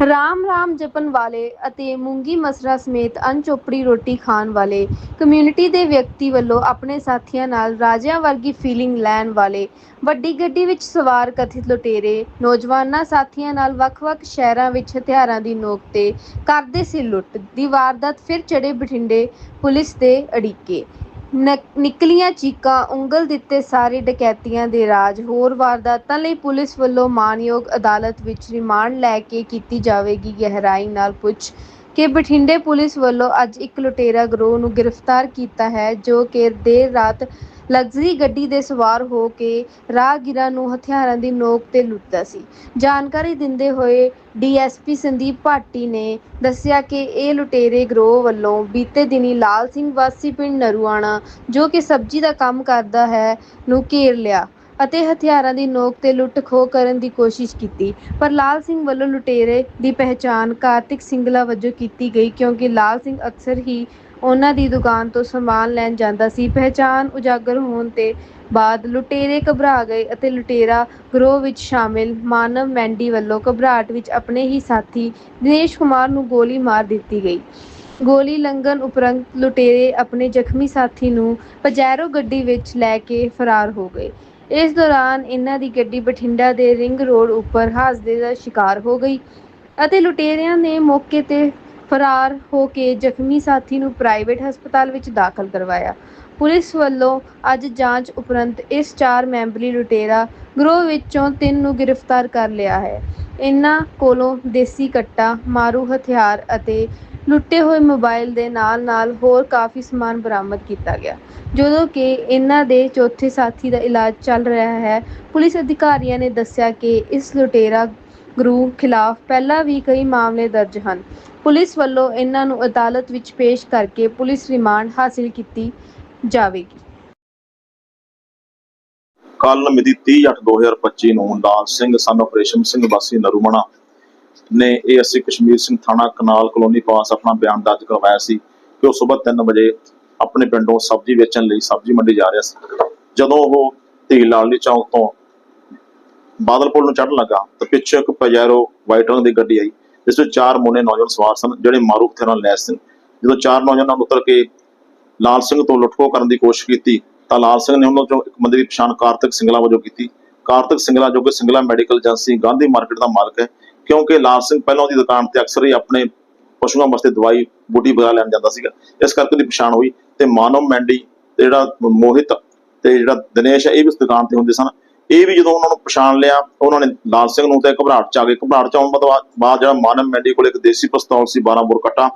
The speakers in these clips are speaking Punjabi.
ਰਾਮ ਰਾਮ ਜਪਣ ਵਾਲੇ ਅਤੇ ਮੂੰਗੀ ਮਸਰਾ ਸਮੇਤ ਅਨਚੋਪੜੀ ਰੋਟੀ ਖਾਣ ਵਾਲੇ ਕਮਿਊਨਿਟੀ ਦੇ ਵਿਅਕਤੀ ਵੱਲੋਂ ਆਪਣੇ ਸਾਥੀਆਂ ਨਾਲ ਰਾਜਿਆਂ ਵਰਗੀ ਫੀਲਿੰਗ ਲੈਣ ਵਾਲੇ ਵੱਡੀ ਗੱਡੀ ਵਿੱਚ ਸਵਾਰ ਕਥਿਤ ਲੁਟੇਰੇ, ਨੌਜਵਾਨਾਂ ਸਾਥੀਆਂ ਨਾਲ ਵੱਖ-ਵੱਖ ਸ਼ਹਿਰਾਂ ਵਿੱਚ ਹਥਿਆਰਾਂ ਦੀ ਨੋਕ ਤੇ ਕਰਦੇ ਸੀ ਲੁੱਟ ਦੀ ਵਾਰਦਾਤ ਫਿਰ ਚੜੇ ਬਠਿੰਡੇ ਪੁਲਿਸ ਦੇ ਅੜਿੱਕੇ। ਨਿਕਲੀਆਂ ਚੀਕਾਂ, ਉਂਗਲ ਦਿੱਤੇ ਸਾਰੇ ਡਕੈਤੀਆਂ ਦੇ ਰਾਜ, ਹੋਰ ਵਾਰਦਾਤਾਂ ਲਈ ਪੁਲਿਸ ਵੱਲੋਂ ਮਾਨਯੋਗ ਅਦਾਲਤ ਵਿੱਚ ਰਿਮਾਂਡ ਲੈ ਕੇ ਕੀਤੀ ਜਾਵੇਗੀ ਗਹਿਰਾਈ ਨਾਲ ਪੁੱਛ ਕਿ ਬਠਿੰਡੇ ਪੁਲਿਸ ਵੱਲੋਂ ਅੱਜ ਇੱਕ ਲੁਟੇਰਾ ਗਰੋਹ ਨੂੰ ਗ੍ਰਿਫਤਾਰ ਕੀਤਾ ਹੈ, ਜੋ ਕਿ ਦੇਰ ਰਾਤ ਲਗਜ਼ਰੀ ਗੱਡੀ ਦੇ ਸਵਾਰ ਹੋ ਕੇ ਰਾਹਗੀਰਾਂ ਨੂੰ ਹਥਿਆਰਾਂ ਦੀ ਨੋਕ ਤੇ ਲੁੱਟਦਾ ਸੀ। ਜਾਣਕਾਰੀ ਦਿੰਦੇ ਹੋਏ ਡੀਐਸਪੀ ਸੰਦੀਪ ਭਾਟੀ ਨੇ ਦੱਸਿਆ ਕਿ ਇਹ ਲੁਟੇਰੇ ਗਰੋਹ ਵੱਲੋਂ ਬੀਤੇ ਦਿਨੀ ਲਾਲ ਸਿੰਘ ਵਾਸੀ ਪਿੰਡ ਨਰੂਆਣਾ, ਜੋ ਕਿ ਸਬਜ਼ੀ ਦਾ ਕੰਮ ਕਰਦਾ ਹੈ, ਨੂੰ ਘੇਰ ਲਿਆ ਅਤੇ ਹਥਿਆਰਾਂ ਦੀ ਨੋਕ ਤੇ ਲੁੱਟ ਖੋਹ ਕਰਨ ਦੀ ਕੋਸ਼ਿਸ਼ ਕੀਤੀ। ਪਰ ਲਾਲ ਸਿੰਘ ਵੱਲੋਂ ਲੁਟੇਰੇ ਦੀ ਪਹਿਚਾਣ ਕਾਰਤਿਕ ਸਿੰਗਲਾ ਵਜੋਂ ਕੀਤੀ ਗਈ, ਕਿਉਂਕਿ ਲਾਲ ਸਿੰਘ ਅਕਸਰ ਹੀ ਉਹਨਾਂ ਦੀ ਦੁਕਾਨ ਤੋਂ ਸਮਾਨ ਲੈਣ ਜਾਂਦਾ ਸੀ। ਪਹਿਚਾਣ ਉਜਾਗਰ ਹੋਣ ਦੇ ਬਾਅਦ ਲੁਟੇਰੇ ਘਬਰਾ ਗਏ ਅਤੇ ਲੁਟੇਰਾ ਗਰੋਹ ਵਿੱਚ ਸ਼ਾਮਿਲ। ਮਾਨਵ ਮੈਂਡੀ ਵੱਲੋਂ ਘਬਰਾਹਟ ਵਿੱਚ ਆਪਣੇ ਹੀ ਸਾਥੀ ਦਿਨੇਸ਼ ਕੁਮਾਰ ਨੂੰ ਗੋਲੀ ਮਾਰ ਦਿੱਤੀ ਗਈ। ਗੋਲੀ ਲੰਘਣ ਉਪਰੰਤ ਲੁਟੇਰੇ ਆਪਣੇ ਜ਼ਖਮੀ ਸਾਥੀ ਨੂੰ ਪਜੈਰੋ ਗੱਡੀ ਵਿੱਚ ਲੈ ਕੇ ਫਰਾਰ ਹੋ ਗਏ। ਇਸ ਦੌਰਾਨ ਇਹਨਾਂ ਦੀ ਗੱਡੀ ਬਠਿੰਡਾ ਦੇ ਰਿੰਗ ਰੋਡ ਉੱਪਰ ਹਾਦਸੇ ਦਾ ਸ਼ਿਕਾਰ ਹੋ ਗਈ ਅਤੇ ਲੁਟੇਰਿਆਂ ਨੇ ਮੌਕੇ ਤੇ ਫਰਾਰ ਹੋ ਕੇ ਜ਼ਖਮੀ ਸਾਥੀ ਨੂੰ ਪ੍ਰਾਈਵੇਟ ਹਸਪਤਾਲ ਵਿੱਚ ਦਾਖਲ ਕਰਵਾਇਆ। ਪੁਲਿਸ ਵੱਲੋਂ ਅੱਜ ਜਾਂਚ ਉਪਰੰਤ ਇਸ ਚਾਰ ਮੈਂਬਰੀ ਲੁਟੇਰਾ ਗਰੋਹ ਵਿੱਚੋਂ ਤਿੰਨ ਨੂੰ ਗ੍ਰਿਫਤਾਰ ਕਰ ਲਿਆ ਹੈ। ਇਹਨਾਂ ਕੋਲੋਂ ਦੇਸੀ ਕੱਟਾ, ਮਾਰੂ ਹਥਿਆਰ ਅਤੇ ਲੁੱਟੇ ਹੋਏ ਮੋਬਾਈਲ ਦੇ ਨਾਲ-ਨਾਲ ਹੋਰ ਕਾਫੀ ਸਮਾਨ ਬਰਾਮਦ ਕੀਤਾ ਗਿਆ। ਜਦੋਂ ਕਿ ਇਹਨਾਂ ਦੇ ਚੌਥੇ ਸਾਥੀ ਦਾ ਇਲਾਜ ਚੱਲ ਰਿਹਾ ਹੈ, ਪੁਲਿਸ ਅਧਿਕਾਰੀਆਂ ਨੇ ਦੱਸਿਆ ਕਿ ਇਸ ਲੁਟੇਰਾ ਗਰੂਹ ਖਿਲਾਫ ਪਹਿਲਾਂ ਵੀ ਕਈ ਮਾਮਲੇ ਦਰਜ ਹਨ। ਪੁਲਿਸ ਵੱਲੋਂ ਇਹਨਾਂ ਨੂੰ ਅਦਾਲਤ ਵਿੱਚ ਪੇਸ਼ ਕਰਕੇ ਪੁਲਿਸ ਰਿਮਾਂਡ ਹਾਸਲ ਕੀਤੀ ਜਾਵੇਗੀ। ਕੱਲ ਮਿਤੀ 30/8/2025 ਨੂੰ ਲਾਲ ਸਿੰਘ ਸਨ ਆਪਰੇਸ਼ਨ ਸਿੰਘ ਵਾਸੀ ਨਰੂਮਣਾ ਨੇ ਏਐਸਸੀ ਕਸ਼ਮੀਰ ਸਿੰਘ ਥਾਣਾ ਕਨਾਲ ਕਲੋਨੀ ਪਾਸ ਆਪਣਾ ਬਿਆਨ ਦਰਜ ਕਰਵਾਇਆ ਸੀ ਕਿ ਉਹ ਸਵੇਰ 3 ਵਜੇ ਆਪਣੇ ਪਿੰਡੋਂ ਸਬਜ਼ੀ ਵੇਚਣ ਲਈ ਸਬਜ਼ੀ ਮੰਡੀ ਜਾ ਰਿਹਾ ਸੀ। ਜਦੋਂ ਉਹ ਧੀ ਲਾਲਨੀ ਚੌਂਕ ਤੋਂ ਬਾਦਲਪੁਰ ਨੂੰ ਚੜਨ ਲੱਗਾ ਤਾਂ ਪਿੱਛੇ ਇੱਕ ਪਜੈਰੋ ਵਾਈਟ ਰੰਗ ਦੀ ਗੱਡੀ ਆਈ, ਜਿਸ ਵਿੱਚ ਚਾਰ ਮੋਨੇ ਨੌਜਵਾਨ ਸਵਾਰ ਸਨ, ਜਿਹੜੇ ਮਾਰੂ ਹਥਿਆਰਾਂ ਨਾਲ ਲੈਸ ਸਨ। ਜਦੋਂ ਚਾਰ ਨੌਜਵਾਨਾਂ ਨੂੰ ਉਤਰ ਕੇ ਲਾਲ ਸਿੰਘ ਤੋਂ ਲੁੱਟਖੋ ਕਰਨ ਦੀ ਕੋਸ਼ਿਸ਼ ਕੀਤੀ, ਤਾਂ ਲਾਲ ਸਿੰਘ ਨੇ ਉਹਨਾਂ ਚੋਂ ਇੱਕ ਬੰਦੇ ਦੀ ਪਛਾਣ ਕਾਰਤਿਕ ਸਿੰਗਲਾ ਵਜੋਂ ਕੀਤੀ। ਕਾਰਤਿਕ ਸਿੰਗਲਾ ਜੋ ਕਿ Singla medical agency Gandhi market ਦਾ ਮਾਲਕ ਹੈ, ਕਿਉਂਕਿ ਲਾਲ ਸਿੰਘ ਪਹਿਲਾਂ ਉਹਦੀ ਦੁਕਾਨ ਤੇ ਅਕਸਰ ਹੀ ਆਪਣੇ ਪਸ਼ੂਆਂ ਵਾਸਤੇ ਦਵਾਈ, ਬੂਟੀ ਬਗਾ ਲੈਣ ਜਾਂਦਾ ਸੀਗਾ। ਇਸ ਕਰਕੇ ਉਹਦੀ ਪਛਾਣ ਹੋਈ ਤੇ ਮਾਨਵ ਮੈਂਡੀ ਤੇ ਜਿਹੜਾ ਮੋਹਿਤ ਤੇ ਜਿਹੜਾ ਦਿਨੇਸ਼ ਇਹ ਵੀ ਉਸ ਦੁਕਾਨ ਤੇ ਹੁੰਦੇ ਸਨ। ਇਹ ਵੀ ਜਦੋਂ ਉਹਨਾਂ ਨੂੰ ਪਛਾਣ ਲਿਆ ਉਹਨਾਂ ਨੇ ਲਾਲ ਸਿੰਘ ਨੂੰ ਤੇ ਘਬਰਾਹਟ ਚ ਆ ਗਏ। ਘਬਰਾਹਟ ਚ ਆਉਣ ਤੋਂ ਬਾਅਦ ਜਿਹੜਾ ਮਾਨਵ ਮੈਂਡੀ ਕੋਲ ਇੱਕ ਦੇਸੀ ਪਿਸਤੌਲ ਸੀ 12 ਬੋਰ ਕੱਟਾ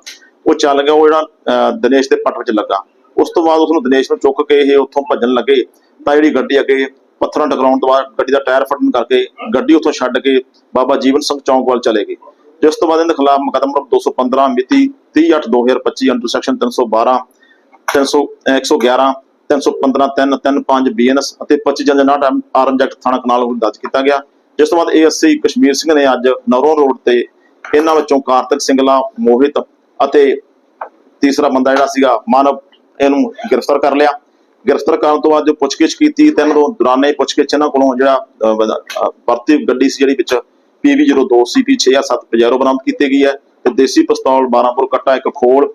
ਉਹ ਚੱਲ ਗਿਆ ਉਹ ਜਿਹੜਾ ਅਹ, ਦਿਨੇਸ਼ ਦੇ ਪੱਟ ਵਿੱਚ ਲੱਗਾ। ਉਸ ਤੋਂ ਬਾਅਦ ਉਸ ਨੂੰ ਦਿਨੇਸ਼ ਨੂੰ ਚੁੱਕ ਕੇ ਇਹ ਉੱਥੋਂ ਭੱਜਣ ਲੱਗੇ। ਤਾਂ ਜਿਹੜੀ ਗੱਡੀ ਅੱਗੇ ਪੱਥਰਾਂ ਟਕਰਾਉਣ ਤੋਂ ਬਾਅਦ ਗੱਡੀ ਦਾ ਟਾਇਰ ਫਟਣ ਕਰਕੇ ਗੱਡੀ ਉੱਥੋਂ ਛੱਡ ਕੇ ਬਾਬਾ ਜੀਵਨ ਸਿੰਘ ਚੌਂਕ ਵੱਲ ਚਲੇ ਗਏ। ਜਿਸ ਤੋਂ ਬਾਅਦ ਇਹਨਾਂ ਦੇ ਖਿਲਾਫ ਮੁਕੱਦਮਾ ਨੰਬਰ 215 ਮਿਤੀ 30/8/2025 ਅੰਡਰ ਸੈਕਸ਼ਨ 312 300 111 315 3 35 ਬੀਐਨਐਸ ਅਤੇ 25 ਜਨਜਨਾਟ ਆਰਮ ਐਕਟ ਥਾਣਾ ਕਨਾਲ ਨੂੰ ਦਰਜ ਕੀਤਾ ਗਿਆ। ਜਿਸ ਤੋਂ ਬਾਅਦ ਏਐਸਸੀ ਕਸ਼ਮੀਰ ਸਿੰਘ ਨੇ ਅੱਜ ਨੌਰੋਂ ਰੋਡ ਤੇ ਇਹਨਾਂ ਵਿੱਚੋਂ ਕਾਰਤਿਕ ਸਿੰਗਲਾ, ਮੋਹਿਤ ਅਤੇ ਤੀਸਰਾ ਬੰਦਾ ਜਿਹੜਾ ਸੀਗਾ, ਮਾਨਵ, ਇਹਨੂੰ ਗ੍ਰਿਫਤਾਰ ਕਰ ਲਿਆ। ਗ੍ਰਿਫਤਾਰ ਕਰਨ ਤੋਂ ਬਾਅਦ ਜੋ ਪੁੱਛਗਿੱਛ ਕੀਤੀ ਤਾਂ ਇਹਨਾਂ ਤੋਂ ਦੌਰਾਨੇ ਪੁੱਛਗਿੱਛ ਇਹਨਾਂ ਕੋਲੋਂ ਜਿਹੜਾ ਵਰਤੀ ਗੱਡੀ ਸੀ ਜਿਹੜੀ ਵਿੱਚ PV02 CP 6 ਜਾਂ 7 ਪਜੈਰੋ ਬਰਾਮਦ ਕੀਤੀ ਗਈ ਹੈ। ਤੇ ਦੇਸੀ ਪਿਸਤੌਲ 12 ਬੋਰ ਕੱਟਾ, ਇੱਕ ਖੋਲ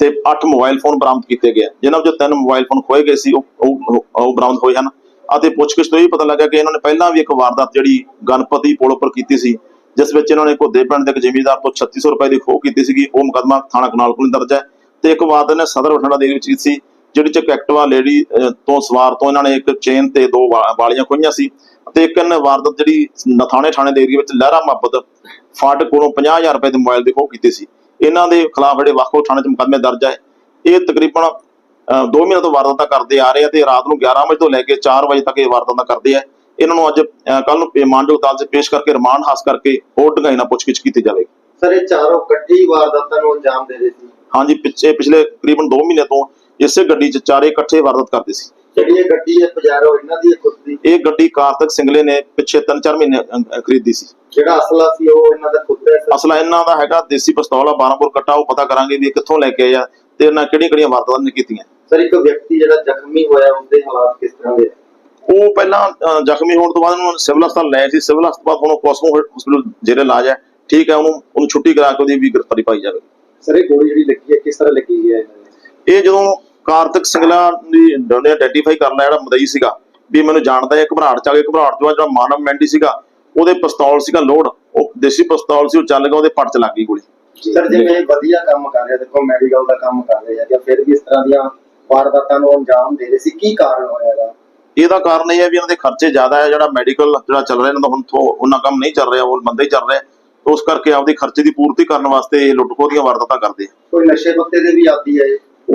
ਤੇ 8 ਮੋਬਾਈਲ ਫੋਨ ਬਰਾਮਦ ਕੀਤੇ ਗਏ। ਜਿਨ੍ਹਾਂ ਵਿੱਚੋਂ ਤਿੰਨ ਮੋਬਾਈਲ ਫੋਨ ਖੋਏ ਗਏ ਸੀ, ਉਹ ਬਰਾਮਦ ਹੋਏ ਹਨ। ਅਤੇ ਪੁੱਛਗਿੱਛ ਤੋਂ ਇਹ ਪਤਾ ਲੱਗਾ ਕਿ ਇਹਨਾਂ ਨੇ ਪਹਿਲਾਂ ਵੀ ਇੱਕ ਵਾਰਦਾਤ ਜਿਹੜੀ ਗਣਪਤੀ ਪੁਲ ਉੱਪਰ ਕੀਤੀ ਸੀ, ਜਿਸ ਵਿੱਚ ਇਹਨਾਂ ਨੇ ਘੋਦੇ ਪਿੰਡ ਦੇ ਇੱਕ ਜ਼ਿਮੀਂਦਾਰ ਤੋਂ 3600 ਰੁਪਏ ਦੀ ਖੋਹ ਕੀਤੀ ਸੀਗੀ। ਉਹ ਮੁਕੱਦਮਾ ਥਾਣਾ ਕਨਾਲ ਕੋਲ ਦਰਜ ਹੈ। ਤੇ ਇੱਕ ਵਾਰਦਾਤ ਨੇ ਸਦਰ ਬਠਿੰਡਾ ਦੇ ਵਿੱਚ ਕੀਤੀ ਸੀ, ਜਿਹੜੀ ਚ ਇੱਕ ਐਕਟਿਵਾ ਲੇਡੀ ਤੋਂ ਸਵਾਰ ਤੋਂ ਇਹਨਾਂ ਨੇ ਇੱਕ ਚੇਨ ਤੇ ਦੋ ਵਾਲੀਆਂ ਖੋਈਆਂ ਸੀ। ਤੇ ਇੱਕ ਇਹਨਾਂ ਵਾਰਦਾਤ ਜਿਹੜੀ ਨਥਾਣੇ ਥਾਣੇ ਦੇ ਏਰੀਆ ਵਿੱਚ ਲਹਿਰਾ ਮੁਹੱਬਤ ਫਾਟਕ ਕੋਲੋਂ 50000 ਰੁਪਏ ਦੇ ਮੋਬਾਈਲ ਦੀ ਖੋਹ ਕੀਤੀ ਸੀ। ਇਹਨਾਂ ਦੇ ਖਿਲਾਫ ਜਿਹੜੇ ਵੱਖ-ਵੱਖ ਥਾਣੇ 'ਚ ਮੁਕੱਦਮੇ ਦਰਜ ਹੈ ਇਹ ਤਕਰੀਬਨ 2 ਮਹੀਨੇ ਤੋਂ ਵਾਰਦਾਤਾਂ ਕਰਦੇ ਆ ਰਹੇ ਆ ਤੇ ਰਾਤ ਨੂੰ 11 ਵਜੇ ਤੋਂ ਲੈ ਕੇ 4 ਵਜੇ ਤੱਕ ਇਹ ਵਾਰਦਾਤਾਂ ਕਰਦੇ ਆ। ਇਹਨਾਂ ਨੂੰ ਅੱਜ ਕੱਲ ਨੂੰ ਮਾਨਯੋਗ ਅਦਾਲਤ 'ਚ ਪੇਸ਼ ਕਰਕੇ ਰਿਮਾਂਡ ਹਾਸ ਕਰਕੇ ਹੋਰ ਢੰਗਾਈ ਨਾਲ ਪੁੱਛਗਿੱਛ ਕੀਤੀ ਜਾਵੇਗੀ। ਸਰ ਇਹ ਚਾਰੋਂ ਇਕੱਠੀ ਵਾਰਦਾਤਾਂ ਨੂੰ ਅੰਜਾਮ ਦੇ ਰਹੇ ਸੀ। ਹਾਂਜੀ ਪਿੱਛੇ ਪਿਛਲੇ ਤਕਰੀਬਨ 2 ਮਹੀਨੇ ਤੋਂ ਇਸੇ ਗੱਡੀ 'ਚ ਚਾਰੇ ਇਕੱਠੇ ਵਾਰਦਾਤ ਕਰਦੇ ਸੀ। ਜਿਹੜੀ ਇਹ ਗੱਡੀ ਹੈ ਪਜਾਰੋ ਇਹਨਾਂ ਦੀ ਹੈ ਖੁਦ ਦੀ ਇਹ ਗੱਡੀ ਕਾਰਤਿਕ ਸਿੰਗਲੇ ਨੇ ਪਿੱਛੇ 3-4 ਮਹੀਨੇ ਅ, ਖਰੀਦੀ ਸੀ। ਜਿਹੜਾ ਅਸਲਾ ਸੀ ਉਹ ਇਹਨਾਂ ਦਾ ਖੁਦ ਦਾ ਹੈ ਅਸਲਾ ਇਹਨਾਂ ਦਾ ਹੈਗਾ ਦੇਸੀ ਪਿਸਤੌਲ ਆ 12 ਬੋਰ ਕੱਟਾ ਉਹ ਪਤਾ ਕਰਾਂਗੇ ਵੀ ਇਹ ਕਿੱਥੋਂ ਲੈ ਕੇ ਆਏ ਆ ਤੇ ਇਹਨਾਂ ਕਿਹੜੀਆਂ ਕਿਹੜੀਆਂ ਵਾਰਦਾਤਾਂ ਨੇ ਕੀਤੀਆਂ। ਸਰ ਇੱਕ ਵਿਅਕਤੀ ਜਿਹੜਾ ਜ਼ਖਮੀ ਹੋਇਆ ਉਹਦੇ ਹਾਲਾਤ ਕਿਸ ਤਰ੍ਹਾਂ ਦੇ ਉਹ ਪਹਿਲਾਂ ਅ, ਜ਼ਖਮੀ ਹੋਣ ਤੋਂ ਬਾਅਦ ਉਹਨੂੰ ਸਿਵਲ ਹਸਪਤਾਲ ਲੈ ਸੀ। ਸਿਵਲ ਹਸਪਤਾਲ ਹੁਣ ਕੋਸਮੋ ਹਸਪੀਟਲ ਜਿਹੜੇ ਇਲਾਜ ਹੈ। ਠੀਕ ਹੈ ਉਹਨੂੰ ਉਹਨੂੰ ਛੁੱਟੀ ਕਰਾ ਕੇ ਉਹਦੀ ਵੀ ਗ੍ਰਿਫਤਾਰੀ ਪਾਈ ਜਾਵੇ। ਸਰ ਇਹ ਗੋਲੀ ਜਿਹੜੀ ਲੱਗੀ ਹੈ ਕਿਸ ਤਰ੍ਹਾਂ ਲੱਗੀ ਹੈ? ਇਹ ਜਦੋਂ ਕਾਰਤਿਕ ਸਿੰਗਲਾ ਦੀ ਨੇ ਆਇਡੈਂਟੀਫਾਈ ਕਰ ਲਿਆ ਜਿਹੜਾ ਮਦਈ ਸੀਗਾ ਵੀ ਮੈਨੂੰ ਜਾਣਦਾ ਹੈ ਘਬਰਾਹਟ ਚ ਆ ਗਿਆ ਘਬਰਾਹਟ ਤੋਂ ਜਿਹੜਾ ਮਾਨਵ ਮੈਂਡੀ ਸੀਗਾ ਉਹਦੇ ਪਿਸਤੌਲ ਸੀਗਾ ਲੋਡ ਉਹ ਦੇਸੀ ਪਿਸਤੌਲ ਸੀ ਉਹ ਚੱਲ ਗਿਆ ਉਹਦੇ ਪੱਟ ਚ ਲੱਗ ਗਈ ਗੋਲੀ ਸਰ ਜਿਵੇਂ ਵਧੀਆ ਕੰਮ ਕਰ ਰਿਹਾ ਦੇਖੋ ਮੈਡੀਕਲ ਦਾ ਕੰਮ ਕਰ ਰਿਹਾ ਜਾਂ ਫਿਰ ਵੀ ਇਸ ਤਰ੍ਹਾਂ ਦੀਆਂ ਵਾਰਦਾਤਾਂ ਨੂੰ ਅੰਜਾਮ ਦੇ ਰਹੇ ਸੀ ਕੀ ਕਾਰਨ ਹੋਇਆ ਇਹਦਾ ਇਹਦਾ ਕਾਰਨ ਇਹ ਹੈ ਵੀ ਇਹਨਾਂ ਦੇ ਖਰਚੇ ਜ਼ਿਆਦਾ ਹੈ ਜਿਹੜਾ ਮੈਡੀਕਲ ਜਿਹੜਾ ਚੱਲ ਰਿਹਾ ਇਹਨਾਂ ਦਾ ਹੁਣ ਥੋ ਉਹਨਾਂ ਕੰਮ ਨਹੀਂ ਚੱਲ ਰਿਹਾ ਉਹ ਬੰਦੇ ਹੀ ਚੱਲ ਰਿਹਾ ਉਸ ਕਰਕੇ ਆਪਦੀ ਖਰਚੇ ਦੀ ਪੂਰਤੀ ਕਰਨ ਵਾਸਤੇ ਇਹ ਲੁੱਟ ਖੋਹ ਦੀਆਂ ਵਾਰਦਾਤਾਂ ਕਰਦੇ ਆ। ਕੋਈ ਨਸ਼ੇ ਪੱਤੇ ਦੇ ਵੀ ਆਦੀ ਹੈ।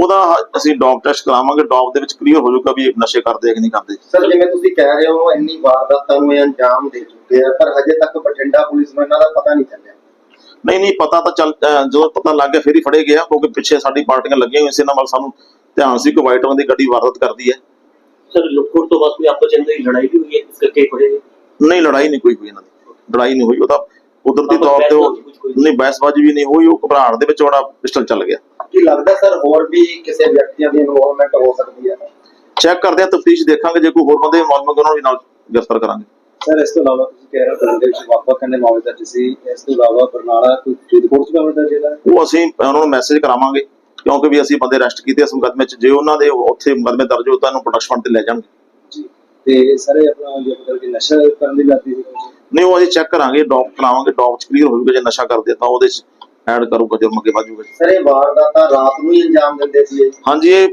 ਉਹਦਾ ਅਸੀਂ ਡੌਪ ਟੈਸਟ ਕਰਾਵਾਂਗੇ ਡੌਪ ਦੇ ਵਿੱਚ ਕਲੀਅਰ ਹੋ ਜਾਊਗਾ ਵੀ ਇਹ ਨਸ਼ੇ ਕਰਦੇ ਆ ਕਿ ਨਹੀਂ ਕਰਦੇ। ਸਰ ਜਿਵੇਂ ਤੁਸੀਂ ਕਹਿ ਰਹੇ ਹੋ ਇੰਨੀ ਵਾਰਦਾਤਾਂ ਨੂੰ ਇਹ ਅੰਜਾਮ ਦੇ ਚੁੱਕੇ ਆ ਪਰ ਹਜੇ ਤੱਕ ਬਠਿੰਡਾ ਪੁਲਿਸ ਨੂੰ ਇਹਨਾਂ ਦਾ ਪਤਾ ਨਹੀਂ ਚੱਲਿਆ। ਨਹੀਂ ਨਹੀਂ ਪਤਾ ਤਾਂ ਚੱਲ ਜਦੋਂ ਪਤਾ ਲੱਗ ਗਿਆ ਫਿਰ ਹੀ ਫੜੇ ਗਿਆ ਕਿਉਂਕਿ ਪਿੱਛੇ ਸਾਡੀ ਪਾਰਟੀਆਂ ਲੱਗੀਆਂ ਹੋਈਆਂ ਸੀ ਇਹਨਾਂ ਵੱਲ ਸਾਨੂੰ ਧਿਆਨ ਸੀ ਕਿ ਵਾਈਟ ਰੰਗ ਦੀ ਗੱਡੀ ਵਾਰਦਾਤ ਕਰਦੀ ਹੈ। ਸਰ ਲੁੱਟਖੋਟ ਤੋਂ ਬਾਅਦ ਕੋਈ ਆਪਸ ਚ ਹੀ ਲੜਾਈ ਵੀ ਹੋਈ ਹੈ? ਇਸ ਕਰਕੇ ਫੜੇ ਗਏ? ਨਹੀਂ ਲੜਾਈ ਨਹੀਂ ਕੋਈ ਹੋਈ ਇਹਨਾਂ ਦੀ। ਲੜਾਈ ਨਹੀਂ ਹੋਈ ਉਹਦਾ ਕੁਦਰਤੀ ਤੌਰ ਤੇ ਨਹੀਂ ਬਹਿਸਬਾਜ਼ੀ ਵੀ ਨਹੀਂ ਹੋਈ ਉਹ ਘਬਰਾਹਟ ਦੇ ਵਿੱਚ ਉਹਦਾ ਪਿਸਟਲ ਚੱਲ ਗਿਆ। ਕੀ ਲੱਗਦਾ ਸਰ ਹੋਰ ਵੀ ਕਿਸੇ ਵਿਅਕਤੀਆਂ ਦੀ ਇਨਵੋਲਵਮੈਂਟ ਹੋ ਸਕਦੀ ਹੈ? ਚੈੱਕ ਕਰਦੇ ਆ ਤਫਤੀਸ਼ ਦੇਖਾਂਗੇ ਜੇ ਕੋਈ ਹੋਰ ਬੰਦੇ ਇਨਵੋਲਵ ਉਹਨਾਂ ਨੂੰ ਵੀ ਨਾਲ ਗ੍ਰਿਫਤਾਰ ਕਰਾਂਗੇ। ਸਰ ਇਸ ਤੋਂ ਇਲਾਵਾ ਤੁਸੀਂ ਕਹਿ ਰਹੇ ਹੋ ਬਠਿੰਡੇ ਵਿੱਚ ਵੱਖ-ਵੱਖ ਕਹਿੰਦੇ ਮਾਮਲੇ ਦਰਜ ਸੀ। ਇਸ ਤੋਂ ਇਲਾਵਾ ਬਰਨਾਲਾ ਕੋਈ ਫਰੀਦਕੋਟ ਚ ਮਾਮਲਾ ਦਰਜ ਹੈ ਉਹ ਅਸੀਂ ਉਹਨਾਂ ਨੂੰ ਮੈਸੇਜ ਕਰਾਵਾਂਗੇ ਕਿਉਂਕਿ ਵੀ ਅਸੀਂ ਬੰਦੇ ਅਰੈਸਟ ਕੀਤੇ ਇਸ ਮੁਕੱਦਮੇ 'ਚ ਜੇ ਉਹਨਾਂ ਦੇ ਉੱਥੇ ਮੁਕੱਦਮੇ ਦਰਜ ਹੋ ਤਾਂ ਇਹਨੂੰ ਪ੍ਰੋਡਕਸ਼ਨ ਫੰਡ ਤੇ ਲੈ ਜਾਣਗੇ। ਜੀ ਤੇ ਸਰ ਆਪਣਾ ਜੇ ਮਤਲਬ ਕਿ ਨਸ਼ਾ ਕਰਨ ਦੀ ਲੱਗਦੀ ਸੀ? ਨਹੀਂ ਉਹ ਅਸੀਂ ਚੈੱਕ ਕਰਾਂਗੇ ਡੌਪ ਕਰਾਵਾਂਗੇ 'ਚ ਕਲੀਅਰ ਹੋ ਜੇ ਨਸ਼ਾ ਕਰਦੇ ਤਾਂ ਉਹਦੇ 'ਚ ਐਡ ਕਰੂਗਾ ਜੁਰਮ ਅੱਗੇ ਵਧੂਗਾ ਸਰ ਇਹ ਵਾਰਦਾਤਾਂ ਰਾਤ ਨੂੰ ਹੀ ਅੰਜਾਮ ਦਿੰਦੇ ਸੀ ਇਹ। ਹਾਂਜੀ ਇਹ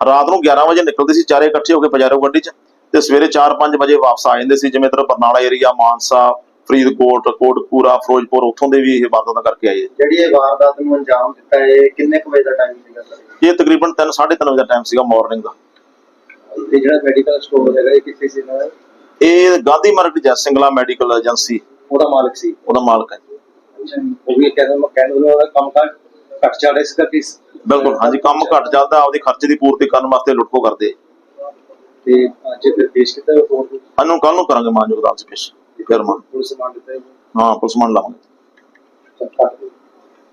ਰਾਤ ਨੂੰ 11 ਵਜੇ ਨਿਕਲਦੇ ਸੀ ਚਾਰੇ ਇਕੱਠੇ ਹੋ ਕੇ ਪਜਾਰੋ ਗੱਡੀ 'ਚ ਤੇ ਸਵੇਰੇ 4-5 ਵਜੇ ਵਾਪਸ ਆ ਜਾਂਦੇ ਸੀ ਜਿਵੇਂ ਇੱਧਰ ਬਰਨਾਲਾ ਏਰੀਆ ਮਾਨਸਾ ਫਰੀਦਕੋਟ ਕੋਟਪੂਰਾ ਫਿਰੋਜ਼ਪੁਰ ਉੱਥੋਂ ਦੇ ਵੀ ਇਹ ਵਾਰਦਾਤਾਂ ਕਰਕੇ ਆਏ ਜਿਹੜੀ ਇਹ ਵਾਰਦਾਤ ਨੂੰ ਅੰਜਾਮ ਦਿੱਤਾ ਇਹ ਕਿੰਨੇ ਕੁ ਵਜੇ ਦਾ ਟਾਈਮ ਸੀਗਾ ਸਰ? ਇਹ ਤਕਰੀਬਨ 3-3:30 ਵਜੇ ਦਾ ਟਾਈਮ ਸੀਗਾ ਮਾਰਨਿੰਗ ਦਾ। ਤੇ ਜਿਹੜਾ ਮੈਡੀਕਲ ਸਟੋਰ ਹੈਗਾ ਇਹ ਕਿੱਥੇ ਸੀ ਦਾ? ਇਹ ਗਾਂਧੀ ਮਾਰਕੀਟ ਜੈ ਸਿੰਗਲਾ ਮੈਡੀਕਲ ਏਜੰਸੀ ਉਹਦਾ ਮਾਲਕ ਸੀ। ਉਹਦਾ ਮਾਲਕ ਹੈ। ਉਹ ਵੀ ਕਹਿੰਦਾ ਮੈਂ ਕਹਿੰਦਾ ਉਹਦਾ ਕੰਮ ਕਾਰ ਘੱਟ ਚੱਲ ਰਿਹਾ ਸੀ ਕਰਕੇ ਬਿਲਕੁਲ ਹਾਂਜੀ ਕੰਮ ਘੱਟ ਚੱਲਦਾ ਆਪਦੀ ਖਰਚੇ ਦੀ ਪੂਰਤੀ ਕਰਨ ਵਾਸਤੇ ਲੁੱਟਖੋ ਕਰਦੇ। ਤੇ ਅੱਜ ਫਿਰ ਪੇਸ਼ ਕੀਤਾ ਹੋਰ ਇਹਨੂੰ ਕੱਲ ਨੂੰ ਕਰਾਂਗੇ ਮਾਨਯੋਗ ਅਦਾਲਤ 'ਚ ਪੇਸ਼ ਫਿਰ ਮਾਨ। ਪੁਲਿਸ ਮਾਨ ਦਿੱਤਾ ਹਾਂ ਪੁਲਿਸ ਮਾਨ ਲਾਵਾਂਗੇ।